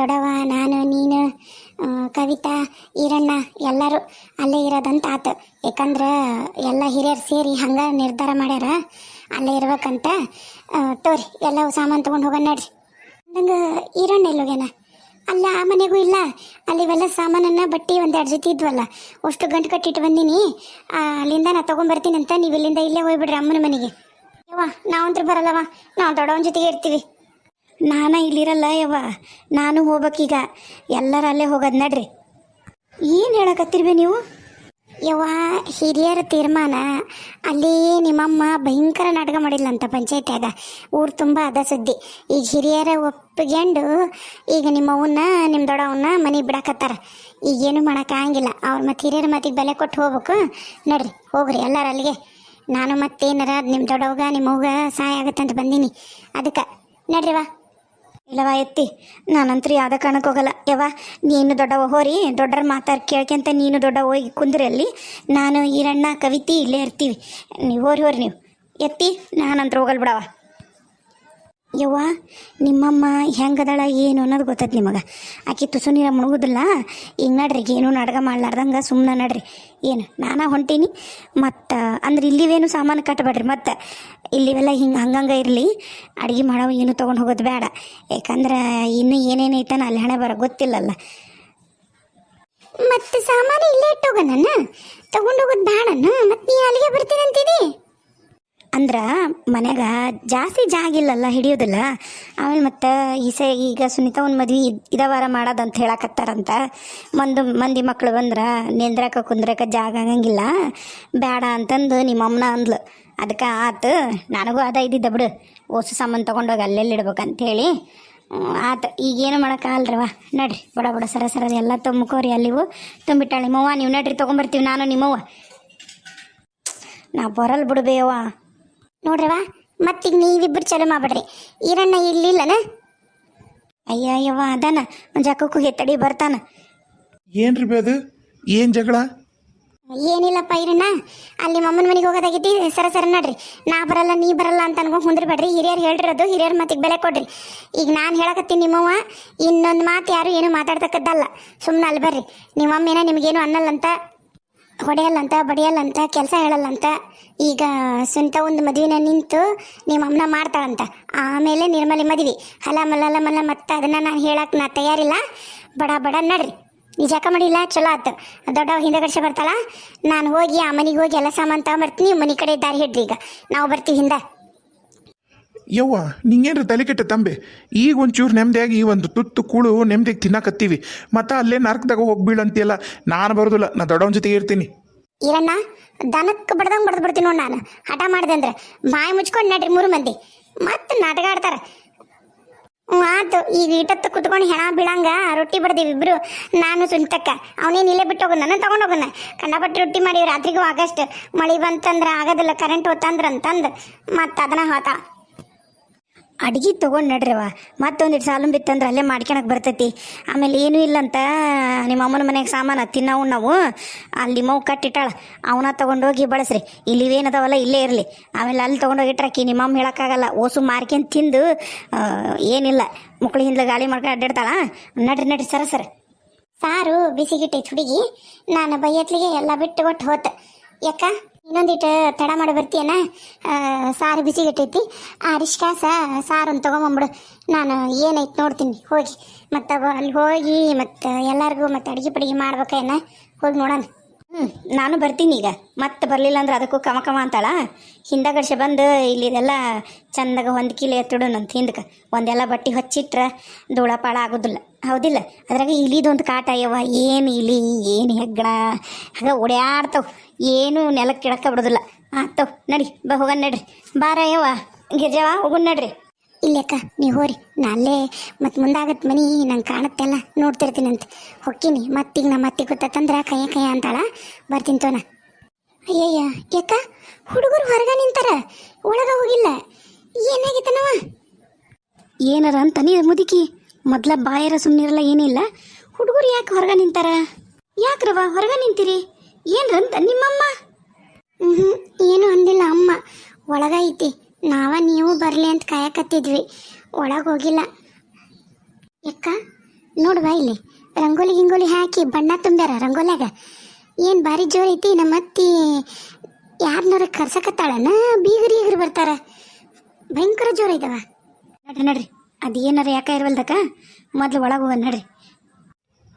ದೊಡ್ಡವ ನಾನು, ನೀನು ಕವಿತಾ, ಈರಣ್ಣ, ಎಲ್ಲರೂ ಅಲ್ಲೇ ಇರೋದಂತ ಆತು ಯಾಕಂದ್ರೆ ಎಲ್ಲ ಹಿರಿಯರು ಸೇರಿ ಹಂಗೆ ನಿರ್ಧಾರ ಮಾಡ್ಯಾರ. ಅಲ್ಲೇ ಇರ್ಬೇಕಂತ ತೋರಿ ಎಲ್ಲ ಸಾಮಾನು ತೊಗೊಂಡು ಹೋಗೋಣ ನಡ್ರಿ. ನಂಗೆ ಈರಣ್ಣ ಎಲ್ಲೋಗ್ಯಾನ. ಅಲ್ಲ, ಆ ಮನೆಗೂ ಇಲ್ಲ. ಅಲ್ಲಿ ಇವೆಲ್ಲ ಸಾಮಾನನ್ನು ಬಟ್ಟೆ ಒಂದೆರಡು ಜೊತೆ ಇದ್ವಲ್ಲ. ಅಷ್ಟು ಗಂಟು ಕಟ್ಟಿಟ್ಟು ಬಂದೀನಿ. ಅಲ್ಲಿಂದ ಅಲ್ಲಿಂದ ನಾ ಅಂತ ನೀವು ಇಲ್ಲಿಂದ ಇಲ್ಲೇ ಹೋಗ್ಬಿಡ್ರಿ ಅಮ್ಮನ ಮನೆಗೆ. ಯವ್ವ ನಾವಂತೂ ಬರಲ್ಲವ. ನಾವು ದೊಡ್ಡವನ ಜೊತೆಗೆ ಇರ್ತೀವಿ. ನಾನ ಇಲ್ಲಿರಲ್ಲ ಯವ್ವ. ನಾನು ಹೋಗ್ಬೇಕೀಗ. ಎಲ್ಲರ ಅಲ್ಲೇ ಹೋಗೋದು ನಡ್ರಿ. ಏನು ಹೇಳಕತ್ತಿರ್ಬಿ ನೀವು? ಯವ್ವ, ಹಿರಿಯರ ತೀರ್ಮಾನ, ಅಲ್ಲಿ ನಿಮ್ಮಮ್ಮ ಭಯಂಕರ ನಾಟಕ ಮಾಡಿಲ್ಲಂತ ಪಂಚಾಯತ್ಯಾಗ. ಊರು ತುಂಬ ಅದ ಸುದ್ದಿ. ಈಗ ಹಿರಿಯರ ಒಪ್ಪಿಗೆಂಡು ಈಗ ನಿಮ್ಮವನ್ನ ನಿಮ್ಮ ದೊಡ್ಡವನ್ನ ಮನೆಗೆ ಬಿಡಾಕತ್ತಾರ. ಈಗೇನು ಮಾಡೋಕ್ಕಾಗಿಲ್ಲ ಅವ್ರ ಮತ್ತು ಹಿರಿಯರ ಮತಿಗೆ ಬೆಲೆ ಕೊಟ್ಟು ಹೋಗ್ಬೇಕು. ನಡ್ರಿ, ಹೋಗ್ರಿ ಎಲ್ಲರ ಅಲ್ಲಿಗೆ. ನಾನು ಮತ್ತೇನಾರ ನಿಮ್ಮ ದೊಡ್ಡವಾಗ, ನಿಮ್ಮವ್ಗ ಸಹಾಯ ಆಗತ್ತಂತ ಬಂದೀನಿ. ಅದಕ್ಕೆ, ನಡ್ರಿ ವಾ. ಇಲ್ಲವ ಎತ್ತಿ? ನಾನಂತೂ ಯಾವ್ದ ಕಾರಣಕ್ಕೆ ಹೋಗಲ್ಲ. ಯವ್ವ, ನೀನು ದೊಡ್ಡವ ಹೋರಿ ದೊಡ್ಡರ ಮಾತಾಡ್ ಕೇಳ್ಕೊಂತ ನೀನು ದೊಡ್ಡ ಹೋಗಿ ಕುಂದ್ರಿ ಅಲ್ಲಿ. ನಾನು ಈರಣ್ಣ, ಕವಿತಿ ಇಲ್ಲೇ ಇರ್ತೀವಿ. ನೀವು ಹೋರಿ ಹೋರಿ ನೀವು. ಎತ್ತಿ, ನಾನಂತ್ರ ಹೋಗಲ್ ಬಿಡವ ಯವ್ವ, ನಿಮ್ಮಮ್ಮ ಹೆಂಗದಾಳ, ಏನು ಅನ್ನೋದು ಗೊತ್ತೈತೆ ನಿಮಗೆ. ಆಕೆ ತುಸು ನೀರ ಮುಳುಗುದಿಲ್ಲ ಈಗ ನಡ್ರಿ, ಏನು ನಾಟಕ ಮಾಡ್ಲಾರ್ದಂಗೆ ಸುಮ್ಮನೆ ನಡ್ರಿ. ಏನು, ನಾನು ಹೊಂಟೀನಿ, ಮತ್ತು, ಅಂದ್ರೆ ಇಲ್ಲಿವೇನು ಸಾಮಾನು ಕಟ್ಟಬೇಡ್ರಿ ಮತ್ತು ಇಲ್ಲಿವೆಲ್ಲ ಹಿಂಗೆ ಹಂಗಂಗೆ ಇರಲಿ, ಅಡುಗೆ ಮಾಡೋ ಏನು ತೊಗೊಂಡು ಹೋಗೋದು ಬೇಡ ಯಾಕಂದ್ರೆ ಇನ್ನೂ ಏನೇನು ಐತನ ಅಲ್ಲಿ ಹಣೆ ಬರೋ ಗೊತ್ತಿಲ್ಲಲ್ಲ. ಮತ್ತು ಸಾಮಾನು ಇಲ್ಲೇ ಇಟ್ಟೋಗಣ್ಣ ತಗೊಂಡು ಹೋಗೋದು ಬೇಡಣ್ಣ ಮತ್ತು ನೀ ಅಲ್ಲಿಗೆ ಅಂತಿದಿ ಅಂದ್ರ ಮನ್ಯಾಗ ಜಾಸ್ತಿ ಜಾಗ ಇಲ್ಲಲ್ಲ ಹಿಡಿಯೋದಿಲ್ಲ. ಆಮೇಲೆ ಮತ್ತೆ ಈಸೆ ಈಗ ಸುನೀತಾ ಒಂದು ಮದ್ವೆ ಇದವಾರ ಮಾಡೋದಂತ ಹೇಳಕತ್ತಾರಂತ. ಮಂದು ಮಂದಿ ಮಕ್ಳು ಬಂದ್ರೆ ನಿಂದ್ರಕ ಕುಂದ್ರಕ ಜಾಗ ಆಗಂಗಿಲ್ಲ. ಬೇಡ ಅಂತಂದು ನಿಮ್ಮ ಅಮ್ಮನ ಅಂದ್ಲು. ಅದಕ್ಕೆ ಆತು ನನಗೂ ಅದ ಇದ್ದಿದ್ದ ಬಿಡು. ಓಸು ಸಾಮಾನು ತೊಗೊಂಡೋಗಿ ಅಲ್ಲೆಲ್ಲಿ ಇಡ್ಬೇಕಂತೇಳಿ. ಹೇಳಿ ಆತು ಈಗೇನು ಮಾಡೋಕ್ಕಾಗಲ್ರವ ನಡ್ರಿ, ಬಡ ಬಡ ಸರ ಸರ ಎಲ್ಲ ತುಂಬ್ಕೋರಿ ಅಲ್ಲಿವು ತುಂಬಿಟ್ಟಾಳೆ ನಿಮ್ಮವ್ವ ನೀವು ನಡ್ರಿ, ತೊಗೊಂಬರ್ತೀವಿ, ನಾನು ನಿಮ್ಮವ್ವ. ನಾ ಬರಲ್ ಬಿಡ್ಬೇಯವ್ವ ನೋಡ್ರವ ಮತ್ತೀಗ ನೀವಿಬ್ಬರು ಚಲೋ ಮಾಡ್ಬಿಡ್ರಿ. ಈರಣ್ಣ ಇಲ್ಲಿಲ್ಲನ ಅಯ್ಯ ಅಯ್ಯವ ಅದಾನ. ಒಂದ್ ಜಾಕಕ್ಕೂ ಹೆತ್ತಡಿ ಬರ್ತಾನ. ಏನ್ರಿ ಬೇದು ಏನು ಜಗಳ? ಏನಿಲ್ಲಪ್ಪ ಇರಣ್ಣ ಅಲ್ಲಿ ಮಮ್ಮನ ಮನೆಗೆ ಹೋಗೋದಾಗೈತಿ ಸರ ಸರ ನಡ್ರಿ. ನಾ ಬರಲ್ಲ ನೀ ಬರಲ್ಲ ಅಂತ ಅನ್ಕೊಂಡು ಕುಂದ್ರಬೇಡ್ರಿ. ಹಿರಿಯರು ಹೇಳಿರೋದು ಹಿರಿಯರ ಮತ್ತಿಗೆ ಬೆಲೆ ಕೊಡ್ರಿ. ಈಗ ನಾನು ಹೇಳಕತ್ತೀನಿ ನಿಮ್ಮವ್ವ ಇನ್ನೊಂದು ಮಾತು ಯಾರು ಏನು ಮಾತಾಡ್ತಕ್ಕದ್ದಲ್ಲ. ಸುಮ್ಮನೆ ಅಲ್ಲಿ ಬರ್ರಿ. ನಿಮ್ಮಮ್ಮ ಏನೋ ನಿಮಗೇನು ಅನ್ನಲ್ಲಂತ ಹೊಡೆಯಲ್ಲಂತ, ಬಡಿಯಲ್ಲಂತ, ಕೆಲಸ ಹೇಳಲ್ಲಂತ, ಈಗ ಸ್ವಂತ ಒಂದು ಮದುವೆನ ನಿಂತು ನಿಮ್ಮ ಅಮ್ಮನ ಮಾಡ್ತಾಳಂತ. ಆಮೇಲೆ ನಿರ್ಮಲಿ ಮದುವೆ. ಹಲ ಮಲ್ಲ ಮಲ್ಲ ಮತ್ತೆ ಅದನ್ನು ನಾನು ಹೇಳಕ್ಕೆ ನಾ ತಯಾರಿಲ್ಲ. ಬಡ ಬಡ ನಡ್ರಿ. ನಿಜಾಕ ಮಾಡಿಲ್ಲ ಚಲೋ ಆತು. ದೊಡ್ಡವ ಹಿಂದೆ ಗಡ್ಸೆ ಬರ್ತಾಳ. ನಾನು ಹೋಗಿ ಆ ಮನೆಗೆ ಹೋಗಿ ಎಲ್ಲ ಸಾಮಾನು ತಗೊಂಬರ್ತೀನಿ. ಮನೆ ಕಡೆ ದಾರಿ ಹಿಡ್ರಿ ಈಗ. ನಾವು ಬರ್ತೀವಿ ಹಿಂದೆ. ಯವ್ವ, ನಿಂಗೇನ್ರ ತಲೆ ಕೆಟ್ಟ ತಂಬೆ? ಈಗ ಒಂಚೂರು ನೆಮ್ಮದಿಯಾಗಿ ಈ ಒಂದು ತುತ್ತು ಕೂಳು ನೆಮ್ಮದಿಯಾಗಿ ತಿನ್ನಕತ್ತೀವಿ. ಮತ್ತೆ ಅಲ್ಲೇ ನರ್ಕದಾಗ ಹೋಗಿ ಬೀಳಂತಿಯಲ್ಲ, ನಾನು ಬರೋದಿಲ್ಲ, ನಾ ದೊಡ್ಡವನ ಜೊತೆಗೆ ಇರ್ತೀನಿ. ಇರಣ್ಣ ದನಕ್ಕೆ ಬಡ್ದಂಗೆ ಬಡ್ದು ಬಿಡ್ತೀನಿ ನೋಡಿ ನಾನು. ಹಠ ಮಾಡಿದೆ ಅಂದ್ರೆ, ಬಾಯಿ ಮುಚ್ಕೊಂಡು ನಡ್ರಿ ಮೂರು ಮಂದಿ. ಮತ್ತೆ ನಾಟಕ ಆಡ್ತಾರೆ ಆತು, ಈಗ ಇಟತ್ತು ಕುತ್ಕೊಂಡು ಹೆಣ ಬೀಳಂಗ, ರೊಟ್ಟಿ ಬಡ್ದೀವಿ ಇಬ್ರು. ನಾನು ಸುಂಟಕ್ಕ, ಅವನೇನು ಇಲ್ಲೇ ಬಿಟ್ಟು ಹೋಗೋಣ ನನ್ನ ತಗೊಂಡು ಹೋಗೋಣ ಕಂಡಪಟ್ಟು ರೊಟ್ಟಿ ಮಾಡಿ ರಾತ್ರಿಗೂ ಆಗಸ್ಟ್ ಮಳೆ ಬಂತಂದ್ರೆ ಆಗೋದಿಲ್ಲ ಕರೆಂಟ್ ಹೋತಂದ್ರೆ ಅಂತಂದು. ಮತ್ತೆ ಅದನ್ನ ಹೋತ. ಅಡ್ಗೆ ತೊಗೊಂಡು ನಡ್ರವ ಮತ್ತೊಂದಿಟ್ಟು ಸಾಲು ಬಿತ್ತಂದ್ರೆ ಅಲ್ಲೇ ಮಾಡ್ಕೊಳಕ್ ಬರ್ತೈತಿ. ಆಮೇಲೆ ಏನೂ ಇಲ್ಲಂತ ನಿಮ್ಮ ಅಮ್ಮನ ಮನೆಗೆ ಸಾಮಾನು ತಿನ್ನವು ನಾವು. ಅಲ್ಲಿ ಮೌ ಕಟ್ಟಿಟ್ಟಾಳ. ಅವನ ತೊಗೊಂಡೋಗಿ ಬಳಸ್ರಿ. ಇಲ್ಲಿ ಏನದವಲ್ಲ, ಇಲ್ಲೇ ಇರಲಿ. ಆಮೇಲೆ ಅಲ್ಲಿ ತೊಗೊಂಡೋಗಿಟ್ರಾಕಿ ನಿಮ್ಮ ಅಮ್ಮ ಹೇಳೋಕ್ಕಾಗಲ್ಲ. ಓಸು ಮಾರ್ಕೊಂಡು ತಿಂದು ಏನಿಲ್ಲ. ಮಕ್ಳು ಹಿಂದ್ಲ ಗಾಳಿ ಮಾಡ್ಕೊಂಡು ಅಡ್ಡಾಡ್ತಾಳ ನಡ್ರಿ ನಡ್ರಿ, ಸರ ಸರ. ಸಾರು ಬಿಸಿಗಿಟ್ಟೈತೆ ಹುಡುಗಿ ನಾನು ಬೈಯತ್ಲಿಗೆ ಎಲ್ಲ ಬಿಟ್ಟು ಕೊಟ್ಟು ಹೋತ. ಯಾಕ? ಇನ್ನೊಂದಿಟ್ಟು ತಡ ಮಾಡಿ ಬರ್ತೀಯನ? ಸಾರು ಬಿಸಿಗಿಟ್ಟೈತಿ. ಆ ರಿಷ್ಕಾಸ ಸಾರನ್ನು ತೊಗೊಂಬಂಬಿಡು ನಾನು ಏನೈತೆ ನೋಡ್ತೀನಿ, ಹೋಗಿ. ಮತ್ತು ಅಲ್ಲಿ ಹೋಗಿ, ಮತ್ತು ಎಲ್ಲರಿಗೂ ಮತ್ತು ಅಡುಗೆ ಪಡಿಗೆ ಮಾಡ್ಬೇಕೇನ? ಹೋಗಿ ನೋಡೋಣ. ಹ್ಞೂ ನಾನು ಬರ್ತೀನಿ ಈಗ. ಮತ್ತೆ ಬರಲಿಲ್ಲ ಅಂದ್ರೆ ಅದಕ್ಕೂ ಕಮ ಕಮ ಅಂತಾಳ. ಹಿಂದಗಡ್ಸೆ ಬಂದು ಇಲ್ಲಿ ಇದೆಲ್ಲ ಚಂದಾಗ ಹೊಂದ್ಕಿಲೆ ಎತ್ತಿಡೋಣಂತ ಹಿಂದಕ್ಕೆ ಒಂದೆಲ್ಲ ಬಟ್ಟೆ ಹಚ್ಚಿಟ್ರೆ ಧೂಳಪಾಳ ಆಗೋದಿಲ್ಲ. ಹೌದಿಲ್ಲ? ಅದ್ರಾಗ ಇಲಿದೊಂದು ಕಾಟ ಅಯ್ಯವ ಏನು ಇಲಿ, ಏನು ಹೆಗ್ಗಣ. ಹಾಗೆ ಓಡ್ಯಾಡ್ತಾವ. ಏನು ನೆಲಕ್ಕೆ ಬಿಡೋದಿಲ್ಲ. ಆತವ್, ನಡಿ, ಬ ಹೋಗನ್ ನಡ್ರಿ. ಬಾರ ಅಯ್ಯವ ಗಿರ್ಜವ ಹೋಗೋಣ ನಡ್ರಿ. ಇಲ್ಲಕ್ಕ ನೀವು ಹೋರಿ. ನಾ ಅಲ್ಲೇ ಮತ್ತು ಮುಂದಾಗತ್ತೆ ಮನಿ ನಂಗೆ ಕಾಣತ್ತೆಲ್ಲ ನೋಡ್ತಿರ್ತೀನಂತೆ. ಹೊಕ್ಕೀನಿ ಮತ್ತೀಗ ನಮ್ಮ ಅತ್ತಿ ಗೊತ್ತಂದ್ರೆ ಕೈಯ ಕೈಯ ಅಂತಾಳ. ಬರ್ತೀನಿ ತೋನ. ಅಯ್ಯಯ್ಯ ಯಾಕ? ಹುಡುಗರು ಹೊರಗೆ ನಿಂತಾರ. ಒಳಗ ಹೋಗಿಲ್ಲ. ಏನಾಗಿತ್ತನವ? ಏನಾರ ಅಂತ ನೀ ಮುದುಕಿ. ಮೊದ್ಲ ಬಾಯರ ಸುಮ್ಮನಿರಲ್ಲ ಏನಿಲ್ಲ ಹುಡುಗರು ಯಾಕೆ ಹೊರಗೆ ನಿಂತಾರ? ಯಾಕ್ರವ? ಹೊರಗೆ ನಿಂತೀರಿ. ಏನ್ರಂತ ನಿಮ್ಮಮ್ಮ? ಹ್ಞೂ ಏನು ಅಂದಿಲ್ಲ ಅಮ್ಮ. ಒಳಗ ಐತಿ. ನಾವ ನೀವು ಬರಲಿ ಅಂತ ಕಾಯಕತ್ತಿದ್ವಿ. ಒಳಗೆ ಹೋಗಿಲ್ಲ. ಯಾಕ ನೋಡುವ ಇಲ್ಲಿ. ರಂಗೋಲಿ ಗಿಂಗೋಲಿ ಹಾಕಿ ಬಣ್ಣ ತುಂಬ್ಯಾರ ರಂಗೋಲಿಯಾಗ. ಏನು ಭಾರಿ ಜೋರ್ ಐತಿ ನಮ್ಮ ಅತ್ತಿ ಯಾರನ್ನಾರ ಕರ್ಸಕತ್ತಾಳನ? ಬೀಗರಿ ಈಗರು ಬರ್ತಾರ. ಭಯಂಕರ ಜೋರ ಐತವ. ನಡ್ರಿ ನಡ್ರಿ. ಅದು ಏನಾರ ಯಾಕ ಇರವಲ್ದಕ್ಕ? ಮೊದ್ಲು ಒಳಗೆ ಹೋಗ ನಡ್ರಿ.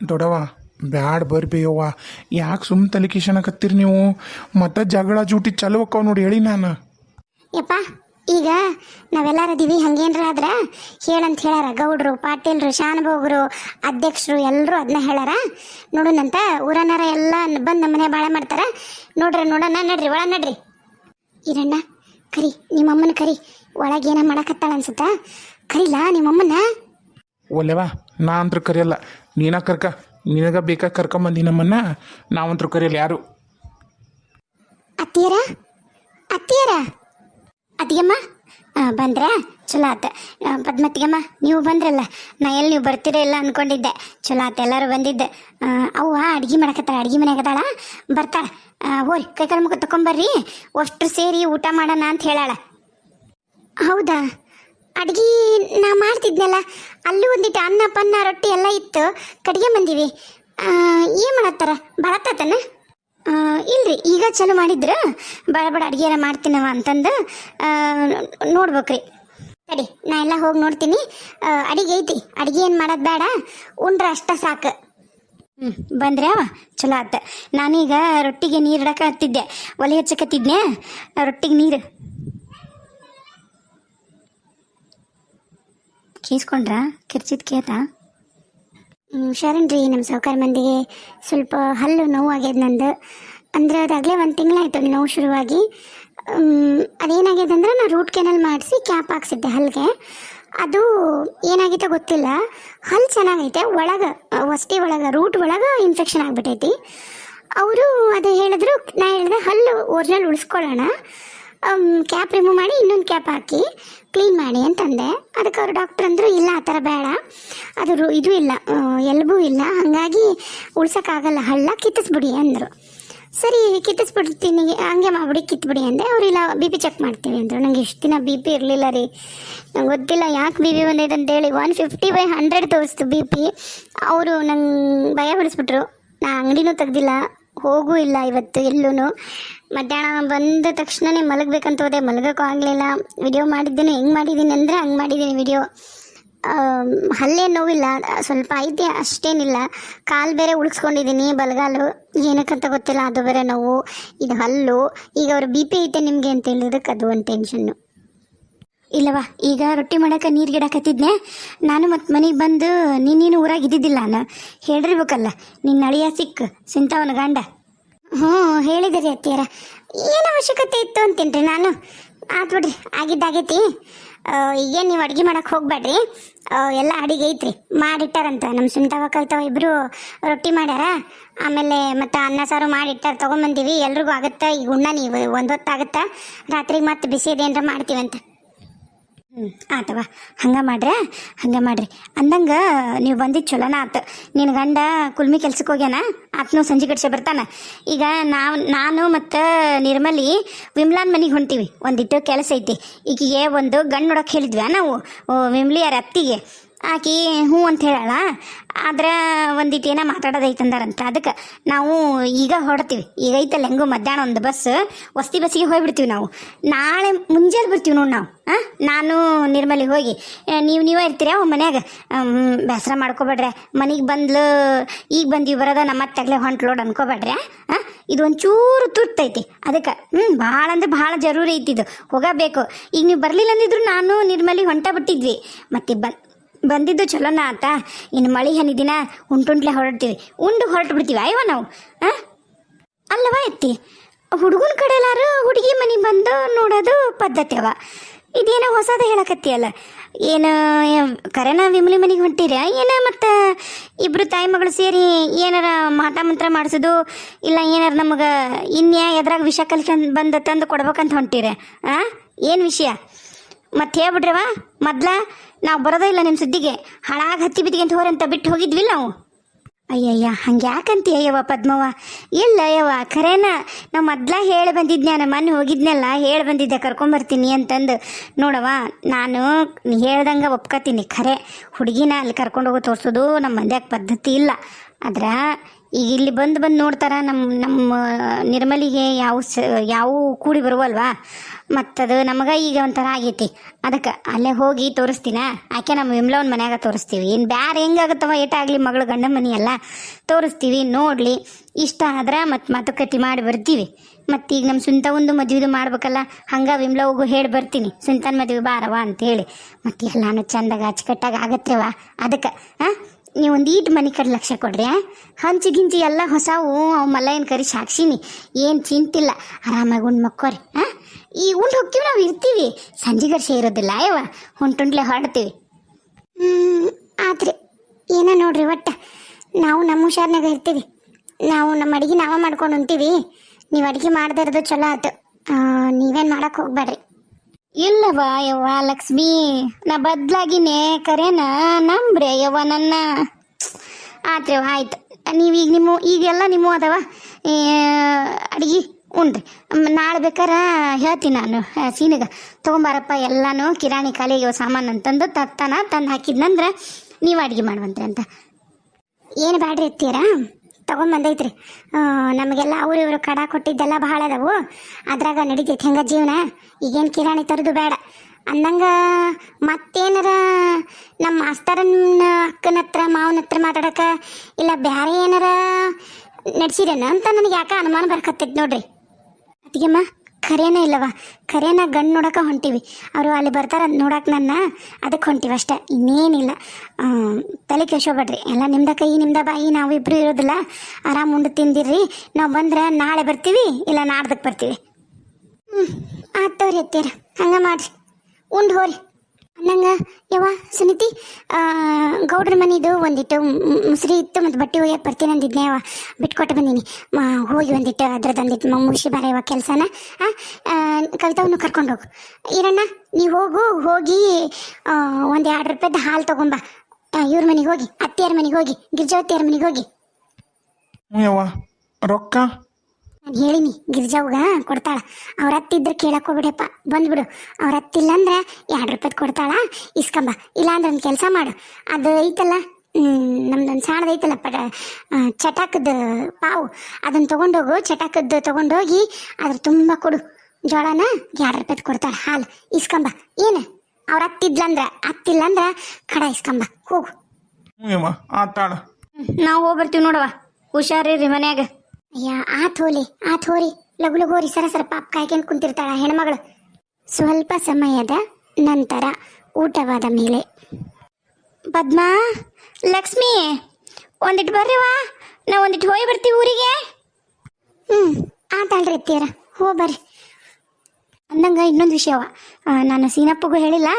ದೊಡವ ಬ್ಯಾಡ್ ಬರ್ಬಿ ಯವ್ವ ಯಾಕೆ ಸುಮ್ ತಲೆ ಕಿಶನಕತ್ತೀರಿ ನೀವು? ಮತ್ತೆ ಜಗಳ ಜೂಟಿ ಚಲೋ ಅಕ್ಕಾವ್ ನೋಡಿ ಹೇಳಿ ನಾನು. ಯಪ್ಪ ಈಗ ನಾವೆಲ್ಲರದೀವಿ ಹಂಗೇನ್ರ ಆದ್ರ? ಹೇಳಂತ ಹೇಳಾರ ಗೌಡ್ರು ಪಾಟೀಲ್ರು ಶಾನುಭೋಗರು ಅಧ್ಯಕ್ಷರು ಎಲ್ಲರೂ ಅದನ್ನ ಹೇಳಾರ? ನೋಡುನಂತ ಊರನ್ನಾರ ಎಲ್ಲ ಬಂದು ನಮ್ಮನೆ ಬಾಳೆ ಮಾಡ್ತಾರ. ನೋಡ್ರಿ ನೋಡೋಣ ನಡ್ರಿ ಒಳ ನಡ್ರಿ. ಈರಣ್ಣ ಕರಿ ನಿಮ್ಮಮ್ಮನ ಕರಿ. ಒಳಗೆ ಏನ ಮಾಡಕತ್ತಾಳ ಅನ್ಸುತ್ತ? ಕರಿಲಾ ನಿಮ್ಮಮ್ಮನ ಒಲ್ಲೆವಾ ನಾ ಅಂತ್ರ ಕರೆಯಲ್ಲ. ನೀನ ಕರ್ಕ ನಿನಗ ಬೇಕಾ ಕರ್ಕೊಂಬಂದಿ ನಮ್ಮನ್ನ? ನಾವಂತ್ರ ಕರಿಯಲ್ಲ ಯಾರು? ಅತ್ತಿಯರ? ಅತ್ತಿಯರ? ಅತ್ತಿಗೆಮ್ಮ ಬಂದ್ರೆ ಚಲೋ ಆತ. ಪದ್ಮತಿಗಮ್ಮ ನೀವು ಬಂದ್ರಲ್ಲ, ನಾ ಎಲ್ಲಿ ನೀವು ಬರ್ತೀರ ಇಲ್ಲ ಅನ್ಕೊಂಡಿದ್ದೆ. ಚಲೋ ಆತ, ಎಲ್ಲರೂ ಬಂದಿದ್ದೆ. ಅವ್ವ ಅಡ್ಗೆ ಮಾಡಕತ್ತಾಳ, ಅಡ್ಗೆ ಮನೆಗದಾಳ ಬರ್ತಾಳ. ಹೋರಿ, ಕೈ ಕೈಕಾಲು ಮುಖ ತಕೊಂಬರ್ರಿ ಅಷ್ಟು ಸೇರಿ ಊಟ ಮಾಡೋಣ ಅಂತ ಹೇಳಾಳ. ಹೌದಾ? ಅಡ್ಗೆ ನಾ ಮಾಡ್ತಿದ್ನಲ್ಲ, ಅಲ್ಲೂ ಒಂದಿಟ್ಟು ಅನ್ನ, ಪನ್ನ, ರೊಟ್ಟಿ ಎಲ್ಲ ಇತ್ತು, ಕಡಿಗೆ ಬಂದೀವಿ. ಏನು ಮಾಡತ್ತಾರ? ಬರತ್ತಾತನ? ಇಲ್ರಿ, ಈಗ ಚಲೋ ಮಾಡಿದ್ರ? ಬಡ ಬಡ ಅಡ್ಗೆ ಎಲ್ಲ ಮಾಡ್ತೀನವ ಅಂತಂದು ನೋಡ್ಬೇಕ್ರಿ. ಸರಿ ನಾ ಎಲ್ಲ ಹೋಗಿ ನೋಡ್ತೀನಿ. ಅಡಿಗೆ ಐತಿ, ಅಡಿಗೆ ಏನು ಮಾಡೋದು ಬೇಡ, ಉಂಡ್ರ ಅಷ್ಟ ಸಾಕು. ಹ್ಞೂ ಬಂದ್ರೆ ಅವ? ಚಲೋ ಆತ. ನಾನೀಗ ರೊಟ್ಟಿಗೆ ನೀರು ಇಡಕ ಹತ್ತಿದ್ದೆ. ಒಲೆ ಹಚ್ಚಕತ್ತಿದ್ನೆ ರೊಟ್ಟಿಗೆ ನೀರು. ಕೀಸ್ಕೊಂಡ್ರ? ಕಿರ್ಚಿದ್ ಕೇತಾ? ಶರಣ್ ರೀ ನಮ್ಮ ಸಾವುಕಾರ ಮಂದಿಗೆ ಸ್ವಲ್ಪ ಹಲ್ಲು ನೋವು ಆಗ್ಯದ ನಂದು. ಅಂದ್ರೆ ಅದಾಗಲೇ ಒಂದು ತಿಂಗಳಾಯ್ತು ನೋವು ಶುರುವಾಗಿ. ಅದೇನಾಗ್ಯದ ಅಂದ್ರೆ ನಾನು ರೂಟ್ ಕೆನಲ್ ಮಾಡಿಸಿ ಕ್ಯಾಪ್ ಹಾಕ್ಸಿದ್ದೆ ಹಲ್ಗೆ. ಅದು ಏನಾಗಿತ್ತೋ ಗೊತ್ತಿಲ್ಲ. ಹಲ್ಲು ಚೆನ್ನಾಗೈತೆ, ಒಳಗೆ, ವಸ್ತಿ ಒಳಗೆ ರೂಟ್ ಒಳಗೆ ಇನ್ಫೆಕ್ಷನ್ ಆಗಿಬಿಟ್ಟೈತಿ ಅವರು ಅದೇ ಹೇಳಿದ್ರು, ನಾ ಹೇಳಿದೆ, ಹಲ್ಲು ಒರಿಜಿನಲ್ ಉಳಿಸ್ಕೊಳ್ಳೋಣ. ಕ್ಯಾಪ್ ರಿಮೂವ್ ಮಾಡಿ ಇನ್ನೊಂದು ಕ್ಯಾಪ್ ಹಾಕಿ. ಕ್ಲೀನ್ ಮಾಡಿ ಅಂತಂದೆ. ಅದಕ್ಕೆ ಅವ್ರು ಡಾಕ್ಟ್ರ್ ಅಂದರು, ಇಲ್ಲ, ಆ ಥರ ಬೇಡ. ಅದು ಇದು ಇಲ್ಲ ಎಲ್ಬೂ ಇಲ್ಲ. ಹಾಗಾಗಿ ಉಳ್ಸೋಕ್ಕಾಗಲ್ಲ, ಹಳ್ಳ ಕಿತ್ತಿಸ್ಬಿಡಿ ಅಂದರು. ಸರಿ, ಕಿತ್ತಿಸ್ಬಿಡ್ತೀನಿ, ಹಂಗೆ ಮಾಡಿಬಿಡಿ, ಕಿತ್ಬಿಡಿ ಅಂದೆ. ಅವ್ರು, ಇಲ್ಲ, ಬಿ ಪಿ ಚೆಕ್ ಮಾಡ್ತೀವಿ ಅಂದರು. ನಂಗೆ ಇಷ್ಟು ದಿನ ಬಿ ಪಿ ಇರಲಿಲ್ಲ ರೀ. ನಂಗೆ ಗೊತ್ತಿಲ್ಲ ಯಾಕೆ ಬಿ ಪಿ ಬಂದಿದೆ ಅಂತೇಳಿ. ಒನ್ ಫಿಫ್ಟಿ ಬೈ ಹಂಡ್ರೆಡ್ ತೋರಿಸ್ತು ಬಿ ಪಿ. ಅವರು ನಂಗೆ ಭಯ ಬಿಡಿಸ್ಬಿಟ್ರು ನಾ ಅಂಗಡಿನೂ ತೆಗ್ದಿಲ್ಲ, ಹೋಗೂ ಇಲ್ಲ ಇವತ್ತು ಎಲ್ಲೂ ಮಧ್ಯಾಹ್ನ ಬಂದ ತಕ್ಷಣನೇ ಮಲಗಬೇಕಂತ ಹೋದೆ. ಮಲಗೋಕ್ಕೂ ಆಗಲಿಲ್ಲ. ವಿಡಿಯೋ ಮಾಡಿದ್ದೇನೆ. ಹೆಂಗೆ ಮಾಡಿದ್ದೀನಿ ಅಂದರೆ ಹಂಗೆ ಮಾಡಿದ್ದೀನಿ ವಿಡಿಯೋ ಹಲ್ಲೇ ನೋವಿಲ್ಲ. ಸ್ವಲ್ಪ ಐತೆ, ಅಷ್ಟೇನಿಲ್ಲ. ಕಾಲು ಬೇರೆ ಉಳಿಸ್ಕೊಂಡಿದ್ದೀನಿ, ಬಲಗಾಲು. ಏನಕ್ಕಂತ ಗೊತ್ತಿಲ್ಲ, ಅದು ಬೇರೆ ನೋವು. ಇದು ಹಲ್ಲು. ಈಗ ಅವ್ರು ಬಿ ಪಿ ಐತೆ ನಿಮಗೆ ಅಂತ ಹೇಳಿದಕ್ಕೆ ಅದು ಒಂದು ಟೆನ್ಷನ್ನು ಇಲ್ಲವಾ ಈಗ ರೊಟ್ಟಿ ಮಾಡೋಕೆ ನೀರು ಗಿಡಕತ್ತಿದ್ನೆ. ನಾನು ಮತ್ತು ಮನೆಗೆ ಬಂದು ನೀನೇನು ಊರಾಗ ಇದ್ದಿದ್ದಿಲ್ಲ ನಾನು. ಹೇಳಿರ್ಬೇಕಲ್ಲ ನಿನ್ನ ಅಳಿಯ ಸಿಕ್ಕ, ಸಿಂತವನ ಗಂಡ. ಹ್ಞೂ ಹೇಳಿದಿರಿ ಅತ್ತಿಯರ. ಏನು ಅವಶ್ಯಕತೆ ಇತ್ತು ಅಂತೀನಿ ರೀ ನಾನು? ಆತ್ ಬಿಡ್ರಿ, ಆಗಿದ್ದಾಗೈತಿ. ಈಗೇನು ನೀವು ಅಡುಗೆ ಮಾಡಕ್ಕೆ ಹೋಗ್ಬೇಡ್ರಿ. ಎಲ್ಲ ಅಡಿಗೆ ಐತ್ರಿ. ಮಾಡಿಟ್ಟಾರಂತ. ನಮ್ಮ ಸುಂಟವ ಕಲ್ತವ ಇಬ್ಬರು ರೊಟ್ಟಿ ಮಾಡ್ಯಾರ. ಆಮೇಲೆ ಮತ್ತು ಅನ್ನ ಸಾರು ಮಾಡಿಟ್ಟಾರ, ತೊಗೊಂಬಂದೀವಿ. ಎಲ್ರಿಗೂ ಆಗುತ್ತೆ? ಈಗ ಉಣ್ಣ ನೀವು ಒಂದೊತ್ತಾಗುತ್ತೆ ರಾತ್ರಿಗೆ ಮತ್ತೆ ಬಿಸಿ ಏನಾರ ಮಾಡ್ತೀವಂತ. ಹ್ಞೂ ಆತವ ಹಂಗೆ ಮಾಡ್ರೆ, ಹಂಗೆ ಮಾಡ್ರಿ. ಅಂದಂಗೆ ನೀವು ಬಂದಿದ್ದು ಚಲೋನ ಆತು. ನಿನ್ನ ಗಂಡ ಕುಲ್ಮಿ ಕೆಲ್ಸಕ್ಕೆ ಹೋಗ್ಯಾನ, ಆತನು ಸಂಜೆ ಕಡ್ಸೆ ಬರ್ತಾನ. ಈಗ ನಾವು, ನಾನು ಮತ್ತು ನಿರ್ಮಲಿ ವಿಮ್ಲಾನ್ ಮನೆಗೆ ಹೊಂಟೀವಿ. ಒಂದಿಟ್ಟು ಕೆಲಸ ಐತಿ. ಈಗ ಒಂದು ಗಂಡು ನೋಡಕ್ಕೆ ಹೇಳಿದ್ವಿ ನಾವು? ವಿಮ್ಲಿಯರ ಅತ್ತಿಗೆ. ಆಕಿ ಹ್ಞೂ ಅಂತ ಹೇಳಲ್ಲ ಆದ್ರೆ ಒಂದಿಟ್ಟು ಏನೋ ಮಾತಾಡೋದೈತಂದಾರಂತ. ಅದಕ್ಕೆ ನಾವು ಈಗ ಹೊರಡ್ತೀವಿ. ಈಗ ಐತಲ್ಲ ಹೆಂಗೋ ಮಧ್ಯಾಹ್ನ ಒಂದು ಬಸ್ ವಸ್ತಿ ಬಸ್ಸಿಗೆ ಹೋಗ್ಬಿಡ್ತೀವಿ ನಾವು. ನಾಳೆ ಮುಂಜಾನೆ ಬರ್ತೀವಿ ನೋಡಿ ನಾವು. ಹಾಂ ನಾನು ನಿರ್ಮಲಿಗೆ ಹೋಗಿ ನೀವು, ನೀವೇ ಇರ್ತೀರಾ ಅವ್ ಮನ್ಯಾಗ? ಬೇಸರ ಮಾಡ್ಕೋಬೇಡ್ರೆ. ಮನೆಗೆ ಬಂದ್ಲು, ಈಗ ಬಂದೀವಿ ಬರೋದ ನಮ್ಮ ತಗ್ಲೆ ಹೊಂಟ್ಲೋಡ್ ಅನ್ಕೋಬೇಡ್ರೆ ಹಾಂ ಇದು ಒಂಚೂರು ತುರ್ತೈತಿ. ಅದಕ್ಕೆ ಹ್ಞೂ ಭಾಳ ಅಂದ್ರೆ ಭಾಳ ಜರೂರಿ ಐತಿ ಇದು. ಹೋಗಬೇಕು. ಈಗ ನೀವು ಬರಲಿಲ್ಲ ಅಂದಿದ್ರು ನಾನು, ನಿರ್ಮಲಿ ಹೊಂಟ ಬಿಟ್ಟಿದ್ವಿ. ಮತ್ತೆ ಬನ್ ಬಂದಿದ್ದು ಚಲೋನ ಆತ? ಇನ್ನು ಮಳೆ ಹನಿ ದಿನ ಉಂಟುಂಟ್ಲೆ ಹೊರಡ್ತೀವಿ. ಉಂಡು ಹೊರಟು ಬಿಡ್ತೀವಿ ಅಯ್ಯವ ನಾವು ಹಾಂ ಅಲ್ಲವ ಎತ್ತಿ? ಹುಡುಗನ ಕಡೆ ಎಲ್ಲಾರು ಹುಡುಗಿ ಮನೆ ಬಂದು ನೋಡೋದು ಪದ್ಧತಿ ಅವ. ಇದೇನೋ ಹೊಸದ ಹೇಳಕತ್ತಿಯಲ್ಲ? ಏನು ಕರೆನ ವಿಮಲಿ ಮನೆಗೆ ಹೊಂಟಿರ? ಏನ ಮತ್ತು ಇಬ್ರು ತಾಯಿ ಮಗಳು ಸೇರಿ ಏನಾರ ಮಾಟ ಮಂತ್ರ ಮಾಡಿಸೋದು? ಇಲ್ಲ ಏನಾರ ನಮಗೆ ಇನ್ಯಾ ಎದ್ರಾಗ ವಿಷ ಕಲ್ಕಂದು ಬಂದು ತಂದು ಕೊಡ್ಬೇಕಂತ ಹೊಂಟಿರ? ಆ? ಏನು ವಿಷಯ? ಮತ್ತೆ ಹೇಳ್ಬಿಡ್ರವ ಮೊದ್ಲ? ನಾವು ಬರೋದೇ ಇಲ್ಲ ನಿಮ್ಮ ಸುದ್ದಿಗೆ. ಹಾಳಾಗಿ ಹತ್ತಿ ಬಿದ್ದಿಗೆ ಅಂತ ಹೋರಿ ಅಂತ ಬಿಟ್ಟು ಹೋಗಿದ್ವಿಲ್ಲ ನಾವು. ಅಯ್ಯಯ್ಯ ಹಂಗೆ ಯಾಕಂತೀಯ ಯವ್ವ ಪದ್ಮವ್ವ? ಇಲ್ಲ ಯವ್ವ ಖರೇನ? ನಾವು ಮೊದ್ಲ ಹೇಳಿ ಬಂದಿದ್ದೆ ನಾನು ಮನೆ ಹೋಗಿದ್ನಲ್ಲ, ಹೇಳಿ ಬಂದಿದ್ದೆ ಕರ್ಕೊಂಬರ್ತೀನಿ ಅಂತಂದು. ನೋಡವ್ವ, ನಾನು ಹೇಳ್ದಂಗೆ ಒಪ್ಕೋತೀನಿ, ಖರೆ. ಹುಡುಗಿನ ಅಲ್ಲಿ ಕರ್ಕೊಂಡು ಹೋಗೋ ತೋರಿಸೋದು ನಮ್ಮ ಮಂದ್ಯಾಗ ಪದ್ಧತಿ ಇಲ್ಲ. ಆದ್ರೆ ಈಗ ಇಲ್ಲಿ ಬಂದು ಬಂದು ನೋಡ್ತಾರ ನಮ್ಮ ನಮ್ಮ ನಿರ್ಮಲಿಗೆ ಯಾವ ಸ, ಯಾವ ಕೂಡಿ ಬರುವಲ್ವಾ? ಮತ್ತದು ನಮಗೆ ಈಗ ಒಂಥರ ಆಗೈತಿ. ಅದಕ್ಕೆ ಅಲ್ಲೇ ಹೋಗಿ ತೋರಿಸ್ತೀನ? ಆಕೆ ನಮ್ಮ ವಿಮ್ಲವನ್ ಮನ್ಯಾಗ ತೋರಿಸ್ತೀವಿ. ಇನ್ನು ಬ್ಯಾರೆ ಹೆಂಗಾಗತ್ತವ ಏಟಾಗಲಿ ಮಗಳು ಗಂಡ ಮನೆಯಲ್ಲ ತೋರಿಸ್ತೀವಿ, ನೋಡಲಿ. ಇಷ್ಟ ಆದ್ರೆ ಮತ್ತು ಮಾತುಕತೆ ಮಾಡಿ ಬರ್ತೀವಿ. ಮತ್ತು ಈಗ ನಮ್ಮ ಸುಂತ ಒಂದು ಮದುವೆದು ಮಾಡ್ಬೇಕಲ್ಲ, ಹಂಗೆ ವಿಮ್ಲವಗೂ ಹೇಳಿ ಬರ್ತೀನಿ. ಸುಂತನ ಮದುವೆ ಬಾರವ ಅಂತೇಳಿ. ಮತ್ತು ಎಲ್ಲಾನು ಚಂದಾಗ ಅಚ್ಚುಕಟ್ಟಾಗ ಆಗತ್ತೆವಾ ಅದಕ್ಕೆ ಹಾಂ ನೀವು ಒಂದು ಈಟ್ ಮನೆ ಕಡೆ ಲಕ್ಷ ಕೊಡ್ರಿ? ಹಂಚಿ ಗಿಂಚಿ ಎಲ್ಲ ಹೊಸವು, ಅವು ಮಲ್ಲಯ್ಯನ ಕರಿ ಸಾಕ್ಷಿನಿ ಏನು ಚಿಂತಿಲ್ಲ, ಆರಾಮಾಗಿ ಉಂಡು ಮಕ್ಕೋರಿ ಹಾಂ ಈ ಉಂಡು ಹೋಗ್ತೀವಿ ನಾವು ಇರ್ತೀವಿ. ಸಂಜೆಗರ್ ಸೇರೋದಿಲ್ಲ ಅಯ್ಯವ ಹೊಂಟುಂಡ್ಲೆ ಹೊರಡ್ತೀವಿ ಹ್ಞೂ ಆತ್ರಿ. ಏನ ನೋಡ್ರಿ ಒಟ್ಟ? ನಾವು ನಮ್ಮ ಹುಷಾರ್ನಾಗ ಇರ್ತೀವಿ. ನಾವು ನಮ್ಮ ಅಡಿಗೆ ನಾವೇ ಮಾಡ್ಕೊಂಡು ಉಂತೀವಿ ನೀವು ಅಡಿಗೆ ಮಾಡ್ದಿರೋದು ಚಲೋ ಆಯ್ತು ನೀವೇನು ಮಾಡೋಕೆ ಹೋಗ್ಬೇಡ್ರಿ. ಇಲ್ಲವ ಯವ್ವ, ಲಕ್ಷ್ಮಿ, ನಾ ಬದಲಾಗಿನೇ, ಕರೆನ, ನಂಬ್ರೆ ಯವ್ವ ನನ್ನ. ಆತ್ರಿ ಯವ್ವ, ಆಯ್ತು. ನೀವೀಗ ನಿಮ್ಮ, ಈಗೆಲ್ಲ ನಿಮ್ಮ ಅದಾವ? ಅಡಿಗೆ ಉಣ್ರಿ ನಾಳೆ ಬೇಕಾರ ಹೇಳ್ತೀನಿ ನಾನು. ಸೀನಿಗೆ. ತೊಗೊಂಬಾರಪ್ಪ ಎಲ್ಲಾನು, ಕಿರಾಣಿ ಕಾಲಿಗೆ ಸಾಮಾನು ಅಂತಂದು ತತ್ತಾನ ತಂದು ಹಾಕಿದ್ನಂದ್ರ ನೀವು ಅಡಿಗೆ ಮಾಡುವಂತ್ರಿ ಅಂತ. ಏನು ಬ್ಯಾಡ್ರಿ ಎತ್ತೀರಾ ತಗೊಂಬಂದೈತ್ರಿ. ನಮಗೆಲ್ಲ ಅವ್ರು ಇವರು ಕಡ ಕೊಟ್ಟಿದ್ದೆಲ್ಲ ಭಾಳ ಅದಾವು. ಅದ್ರಾಗ ನಡಿತೈತಿ ಹೆಂಗ ಜೀವನ? ಈಗೇನು ಕಿರಾಣಿ ತರೋದು ಬೇಡ. ಅಂದಂಗ ಮತ್ತೇನಾರ ನಮ್ಮ ಮಾಸ್ತರನ್ನ, ಅಕ್ಕನ ಹತ್ರ, ಮಾವನ ಹತ್ರ ಮಾತಾಡಕ ಇಲ್ಲ ಬೇರೆ ಏನಾರ ನಡ್ಸಿರೇನ ಅಂತ ನನಗೆ ಯಾಕೆ ಅನುಮಾನ ಬರ್ಕತ್ತೈತಿ ನೋಡ್ರಿ. ಅತ್ತಿಗೆಮ್ಮ. ಖರೇನ ಇಲ್ಲವ ಖರೇನ ಗಂಡು ನೋಡಕ ಹೊಂಟಿವಿ. ಅವರು ಅಲ್ಲಿ ಬರ್ತಾರ ನೋಡಕ್ಕೆ ನನ್ನ ಅದಕ್ಕೆ ಹೊಂಟಿವಿ ಅಷ್ಟೇ. ಇನ್ನೇನಿಲ್ಲ. ತಲೆ ಕೆಡ್ಸ್ಕೊಬೇಡ್ರಿ. ಎಲ್ಲ ನಿಮ್ದ ಕೈ ನಿಮ್ದ ಬಾಯಿ ನಾವು ಇಬ್ಬರು ಇರೋದಿಲ್ಲ. ಆರಾಮ್ ಉಂಡು ತಿಂದಿರ್ರಿ. ನಾವು ಬಂದ್ರೆ ನಾಳೆ ಬರ್ತೀವಿ, ಇಲ್ಲ ನಾಡ್ದಕ್ಕೆ ಬರ್ತೀವಿ. ಹ್ಞೂ ಆತವ್ರಿ ಎತ್ತೀರ ಹಂಗೆ ಮಾಡ್ರಿ. ಉಂಡು ಹೋರಿ. ಅನ್ನಂಗ ಯವ್ವ, ಸುನೀತಿ ಗೌಡ್ರ ಮನಿದು ಒಂದಿಟ್ಟು ಮುಸ್ರಿ ಇತ್ತು ಮತ್ತು ಬಟ್ಟೆ ಒಯ್ಯಕ್ಕೆ ಬರ್ತೀನಿ ಅಂದಿದ್ನೆ ಯವ್ವ. ಬಿಟ್ಕೊಟ್ಟು ಬಂದೀನಿ. ಹೋಗಿ ಒಂದಿಟ್ಟು ಅದ್ರದ್ದು ಒಂದಿಟ್ಟು ಮುಗಿಸಿ ಬಾರ ಯವ್ವ ಕೆಲಸನ. ಕವಿತಾವನ್ನು ಕರ್ಕೊಂಡು ಹೋಗು. ಇರಣ್ಣ ನೀವು ಹೋಗು, ಹೋಗಿ ಒಂದು ಎರಡು ರೂಪಾಯ್ದು ಹಾಲು ತಗೊಂಬ. ಇವ್ರ ಮನೆಗೆ ಹೋಗಿ, ಅತ್ತೆಯರ ಮನೆಗೆ ಹೋಗಿ ಗಿರ್ಜಾವತಿಯರ ಮನೆಗೆ ಹೋಗಿ. ಹ್ಞೂ ರೊಕ್ಕ? ನಾನು ಹೇಳಿನಿ ಗಿರ್ಜಾವ್ಗ ಕೊಡ್ತಾಳ. ಅವ್ರ ಹತ್ತಿದ್ರೆ ಕೇಳಕ್ ಹೋಗ್ಬಿಡಪ್ಪ. ಬಂದ್ಬಿಡು ಅವ್ರ ಹತ್ತಿಲ್ಲ ಅಂದ್ರೆ ಎರಡು ರೂಪಾಯಿ ಕೊಡ್ತಾಳ. ಇಸ್ಕೊಂಬ. ಇಲ್ಲಾಂದ್ರೆ ಒಂದು ಕೆಲಸ ಮಾಡು. ಅದು ಐತಲ್ಲ ನಮ್ದೊಂದು ಸಾಣದ ಐತಲ್ಲ ಪಟ ಚಟಾಕದ ಪಾವು. ಅದನ್ನ ತಗೊಂಡೋಗು ಚಟಾಕದ್ದು ತಗೊಂಡೋಗಿ ಅದ್ರ ತುಂಬ ಕೊಡು. ಜೋಳನ ಎರಡು ರೂಪಾಯಿ ಕೊಡ್ತಾಳ. ಹಾಲು. ಇಸ್ಕೊಂಬ. ಏನು? ಅವ್ರ ಹತ್ತಿದ್ಲಂದ್ರ ಹತ್ತಿಲ್ಲ ಕಡ ಇಸ್ಕೊಂಬ. ಹೋಗು. ಹ್ಞೂ ಆತಾಳ. ನಾವು ಹೋಗ್ಬರ್ತೀವಿ ನೋಡವ ಹುಷಾರಿ ಮನ್ಯಾಗ. ಅಯ್ಯ, ಆ ಹೋಲಿ ಆ ಹೋರಿ ಲಗು ಹೋರಿ, ಸರ ಸರ ಪಾಪ ಕಾಯ್ಕೊಂಡು ಕುಂತಿರ್ತಾಳ ಹೆಣ್ಮಗಳು. ಸ್ವಲ್ಪ ಸಮಯದ ನಂತರ ಊಟವಾದ ಮೇಲೆ. ಪದ್ಮಾ, ಲಕ್ಷ್ಮಿ ಒಂದಿಟ್ಟು ಬರ್ರಿವಾ ನಾವು ಒಂದಿಟ್ಟು ಹೋಗಿ ಬರ್ತೀವಿ ಊರಿಗೆ. ಹ್ಞೂ ಆತಾಳ್ರಿ ಅತ್ತೀರ ಹೋ ಬರ್ರಿ. ಅಂದಂಗ ಇನ್ನೊಂದು ವಿಷಯವ ನಾನು ಸೀನಪ್ಪಗೂ ಹೇಳಿಲ್ಲ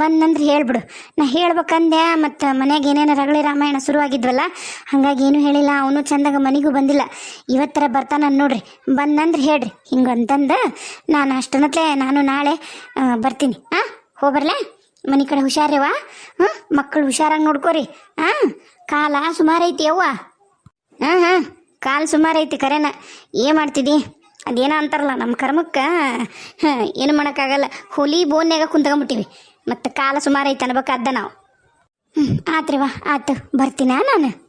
ಬಂದಂದ್ರೆ ಹೇಳ್ಬಿಡು. ನಾ ಹೇಳ್ಬೇಕಂದೆ, ಮತ್ತು ಮನೆಗೆ ಏನೇನು ರಗಳಿ ರಾಮಾಯಣ ಶುರುವಾಗಿದ್ವಲ್ಲ, ಹಾಗಾಗಿ ಏನೂ ಹೇಳಿಲ್ಲ, ಅವನು ಚಂದಾಗ ಮನೆಗೂ ಬಂದಿಲ್ಲ. ಇವತ್ತರ ಬರ್ತಾನ ನೋಡ್ರಿ ಬಂದಂದ್ರೆ ಹೇಳ್ರಿ. ಹಿಂಗಂತಂದು ನಾನು ಅಷ್ಟನತ್ಲೆ ನಾನು ನಾಳೆ ಬರ್ತೀನಿ. ಹಾಂ ಹೋಗ್ಬರ್ಲೆ? ಮನೆ ಕಡೆ ಹುಷಾರೇವ ಹ್ಞೂ ಮಕ್ಕಳು ಹುಷಾರಾಗಿ ನೋಡ್ಕೋರಿ. ಹಾಂ ಕಾಲ ಸುಮಾರೈತಿ ಅವ್ವ. ಹಾಂ ಹಾಂ ಕಾಲು ಸುಮಾರು ಐತಿ ಕರೆನ. ಏನು ಮಾಡ್ತಿದ್ದಿ ಅದೇನೋ ಅಂತಾರಲ್ಲ, ನಮ್ಮ ಕರ್ಮಕ್ಕೆ ಏನು ಮಾಡೋಕ್ಕಾಗಲ್ಲ. ಹುಲಿ ಬೋನ್ಯಾಗ ಕುಂತ್ಕೊಂಬಿಟ್ಟಿವಿ. ಮತ್ತು ಕಾಲ ಸುಮಾರು ಐತೆ ಅನ್ಬೇಕಾದ್ದ ನಾವು. ಹ್ಞೂ ಆತ್ರಿವ ಆತು, ಬರ್ತೀನಾ ನಾನು?